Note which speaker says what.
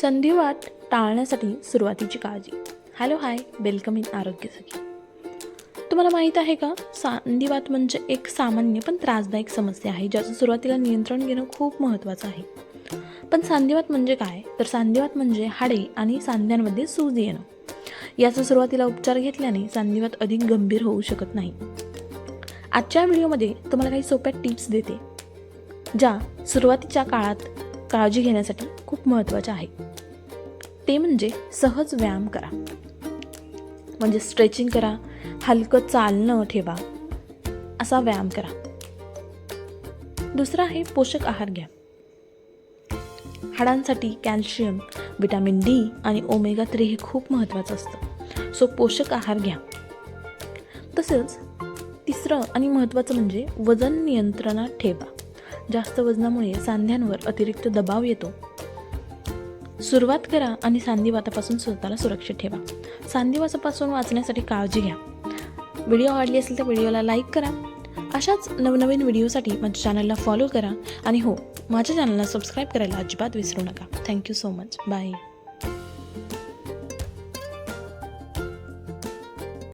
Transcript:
Speaker 1: संधिवात टाळण्यासाठी सुरुवातीची काळजी. हॅलो हाय वेलकम इन आरोग्य सखी. तुम्हाला माहीत आहे का? सांधिवात म्हणजे एक सामान्य पण त्रासदायक समस्या आहे ज्याचं सुरुवातीला नियंत्रण घेणं खूप महत्त्वाचं आहे. पण सांधिवात म्हणजे काय? तर सांधिवात म्हणजे हाडे आणि सांध्यांमध्ये सूज येणं. याचा सुरुवातीला उपचार घेतल्याने सांधिवात अधिक गंभीर होऊ शकत नाही. आजच्या व्हिडिओमध्ये तुम्हाला काही सोप्या टिप्स देते ज्या सुरुवातीच्या काळात काळजी घेण्यासाठी खूप महत्त्वाच्या आहे. ते म्हणजे सहज व्यायाम करा. म्हणजे स्ट्रेचिंग करा हलकं चालणं ठेवा असा व्यायाम करा. दुसरा आहे पोषक आहार घ्या. हाडांसाठी कॅल्शियम विटॅमिन डी आणि ओमेगा थ्री हे खूप महत्त्वाचं असतं. सो पोषक आहार घ्या. तसंच तिसरं आणि महत्त्वाचं म्हणजे वजन नियंत्रणात ठेवा. जास्त वजनामुळे सांध्यांवर अतिरिक्त दबाव येतो. सुरुवात करा आणि सांधिवातापासून स्वतःला सुरक्षित ठेवा. सांधिवातापासून वाचण्यासाठी काळजी घ्या. व्हिडिओ आवडली असेल तर व्हिडिओला लाईक करा. अशाच नवनवीन व्हिडिओसाठी माझ्या चॅनलला फॉलो करा. आणि हो माझ्या चॅनलला सबस्क्राईब करायला अजिबात विसरू नका. Thank you so much. Bye.